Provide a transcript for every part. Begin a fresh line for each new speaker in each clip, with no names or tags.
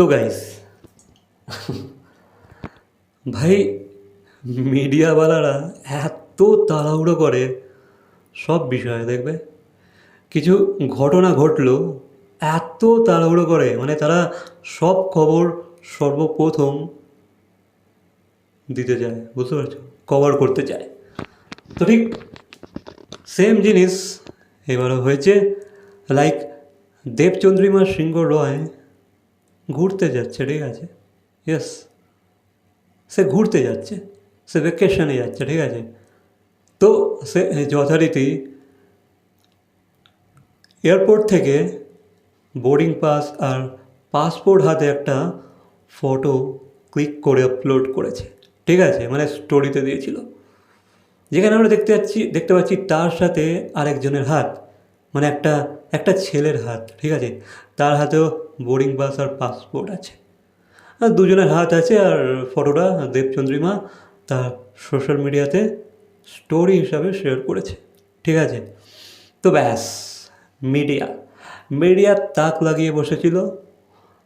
তো গাইস ভাই মিডিয়াওয়ালারা এত তাড়াহুড়ো করে সব বিষয়ে, দেখবে? কিছু ঘটনা ঘটলো, এত তাড়াহুড়ো করে মানে তারা সব খবর সর্বপ্রথম দিতে চায়, বুঝতে পারছ? কভার করতে চায়। তো ঠিক সেম জিনিস এবারও হয়েছে লাইক দেবচন্দ্রিমা সিংহ রয় ঘুরতে যাচ্ছে, ঠিক আছে? ইয়েস সে ঘুরতে যাচ্ছে, সে ভ্যাকেশনে যাচ্ছে, ঠিক আছে? তো সে যথারীতি এয়ারপোর্ট থেকে বোর্ডিং পাস আর পাসপোর্ট হাতে একটা ফটো ক্লিক করে আপলোড করেছে, ঠিক আছে? মানে স্টোরিতে দিয়েছিল। যেখানে আমরা দেখতে পাচ্ছি দেখতে পাচ্ছি তার সাথে আরেকজনের হাত মানে একটা একটা ছেলের হাত, ঠিক আছে? তার হাতেও বোর্ডিং পাস আর পাসপোর্ট আছে। আর দুজনের হাত আছে আর ফটোটা দেবচন্দ্রিমা তার সোশ্যাল মিডিয়াতে স্টোরি হিসাবে শেয়ার করেছে, ঠিক আছে? তো ব্যাস মিডিয়া মিডিয়া তাক লাগিয়ে বসেছিল।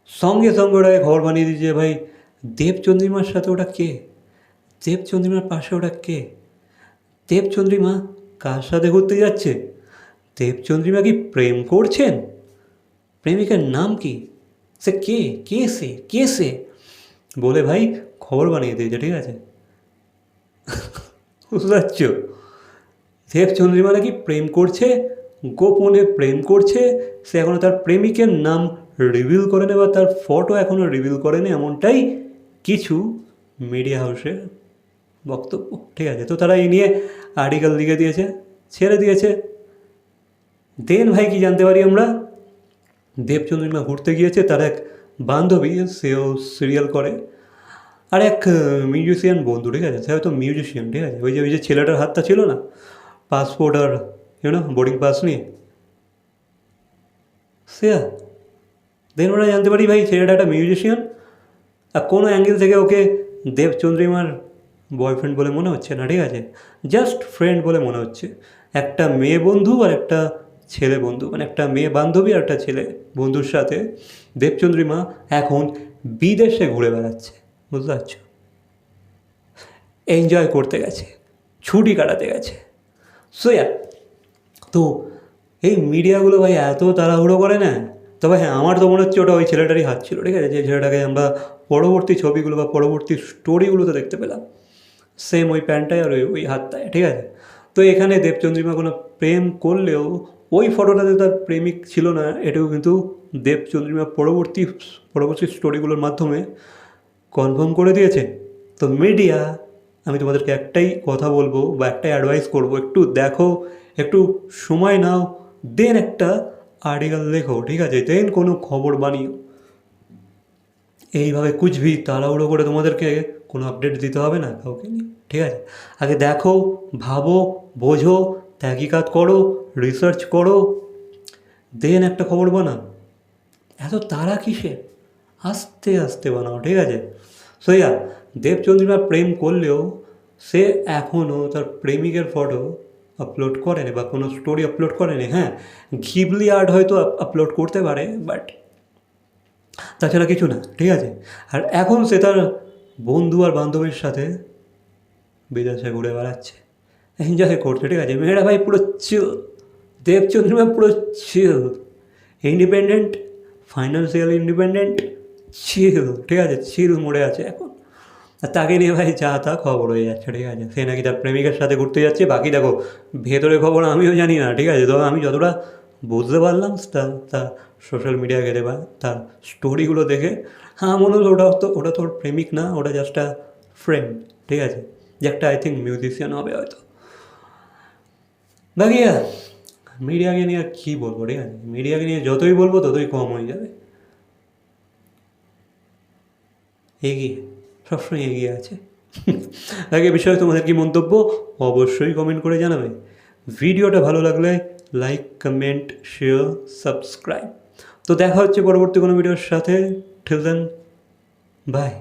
সঙ্গে সঙ্গে ওটাকে ঘর বানিয়ে দিয়েছে, ভাই দেবচন্দ্রিমার সাথে ওটা কে? দেবচন্দ্রিমার পাশে ওটা কে? দেবচন্দ্রিমা কার সাথে ঘুরতে যাচ্ছে? দেবচন্দ্রিমা কি প্রেম করছেন? প্রেমিকার নাম কি? সে কে? কে সে? কে সে? বলে ভাই, খবর বানিয়ে দিয়েছে ঠিক আছে? বুঝতে দেবচন্দ্রিমা নাকি প্রেম করছে? গোপনে প্রেম করছে? সে এখনও তার প্রেমিকের নাম রিভিল করেনি বা তার ফটো এখনও রিভিল করেনি এমনটাই কিছু মিডিয়া হাউসের বক্তব্য। ঠিক আছে, তো তারা এই নিয়ে আর্টিকেল লিখে দিয়েছে, ছেড়ে দিয়েছে। দেন ভাই কি জানতে পারি আমরা? দেবচন্দ্রিমা ঘুরতে গিয়েছে, তার এক বান্ধবী, সেও সিরিয়াল করে। আর এক মিউজিশিয়ান বন্ধু, ঠিক আছে? সে হয়তো মিউজিশিয়ান ঠিক আছে? ওই যে ওই যে ছেলেটার হাতটা ছিল না? পাসপোর্ট আর ইউনো বোর্ডিং পাস নিয়ে। সে দেন ওরা জানতে পারি ভাই, ছেলেটা একটা মিউজিশিয়ান আর কোনো অ্যাঙ্গেল থেকে ওকে দেবচন্দ্রিমার বয়ফ্রেন্ড বলে মনে হচ্ছে না, ঠিক আছে? জাস্ট ফ্রেন্ড বলে মনে হচ্ছে। একটা মেয়ে বন্ধু আর একটা ছেলে বন্ধু মানে একটা মেয়ে বান্ধবী আর একটা ছেলে বন্ধুর সাথে দেবচন্দ্রিমা এখন বিদেশে ঘুরে বেড়াচ্ছে, বুঝতে পারছ? এনজয় করতে গেছে, ছুটি কাটাতে গেছে। সো তো এই মিডিয়াগুলো ভাই এত তাড়াহুড়ো করে না? তবে হ্যাঁ আমার তো মনে হচ্ছে ওটা ওই ছেলেটারই হাত ছিল, ঠিক আছে? যে ছেলেটাকে আমরা পরবর্তী ছবিগুলো বা পরবর্তী স্টোরিগুলোতে দেখতে পেলাম। সেম ওই প্যান্টটায় আর ওই ওই হাতটায় ঠিক আছে? তো এখানে দেবচন্দ্রিমা কোনো প্রেম করলেও ওই ফটোটাতে তার প্রেমিক ছিল না, এটাও কিন্তু দেবচন্দ্রিমা পরবর্তী পরবর্তী স্টোরিগুলোর মাধ্যমে কনফার্ম করে দিয়েছে তো মিডিয়া আমি তোমাদেরকে একটাই কথা বলব বা একটাই অ্যাডভাইস করব, একটু দেখো, একটু সময় নাও দেন একটা আর্টিকেল লেখো, ঠিক আছে? দেন কোনো খবর বানিও। এইভাবে কুচভি, তাড়াহুড়ো করে তোমাদেরকে কোনো আপডেট দিতে হবে না কাউকে ঠিক আছে? আগে দেখো, ভাবো, বোঝো তহকিকাত করো রিসার্চ করো দেন একটা খবর বানাও। এত তারা কিসের আস্তে আস্তে বানাও, ঠিক আছে? সইয়া দেবচন্দ্রিমা প্রেম করলেও সে এখনও তার প্রেমিকের ফটো আপলোড করেনি বা কোনো স্টোরি আপলোড করেনি। হ্যাঁ ঘিবলি আর্ট হয়তো আপলোড করতে পারে বাট তাছাড়া কিছু না, ঠিক আছে? আর এখন সে তার বন্ধু আর বান্ধবীর সাথে বিদেশে ঘুরে বেড়াচ্ছে। এনজয় করছে, ঠিক আছে? মেয়েরা ভাই পুরো চিল দেবচন্দ্রিমা পুরো chill independent financial independent chill ঠিক আছে? চিল মোড়ে আছে এখন। আর তাকে নিয়ে ভাই যা তা খবর হয়ে যাচ্ছে, ঠিক আছে? সে নাকি তার প্রেমিকের সাথে ঘুরতে যাচ্ছে। বাকি দেখো, ভেতরে খবর আমিও জানি না, ঠিক আছে? তবে আমি যতটা বুঝতে পারলাম তার তার সোশ্যাল মিডিয়া গেলে বা তার স্টোরিগুলো দেখে। হ্যাঁ মনে হলো ওটা তো, ওটা তোর প্রেমিক না, ওটা জাস্ট আ ফ্রেন্ড ঠিক আছে? যে একটা আই থিঙ্ক মিউজিশিয়ান হবে হয়তো। বাকি মিডিয়াকে নিয়ে আর কী বলব, ঠিক আছে? মিডিয়াকে নিয়ে যতই বলব ততই কম হয়ে যাবে। এগিয়ে, সবসময় এগিয়ে আছে। আগে বিষয়ে তোমাদের কি মন্তব্য অবশ্যই কমেন্ট করে জানাবে। ভিডিওটা ভালো লাগলে লাইক কমেন্ট শেয়ার সাবস্ক্রাইব তো দেখা হচ্ছে পরবর্তী কোনো ভিডিওর সাথে। ঠিক দেন বাই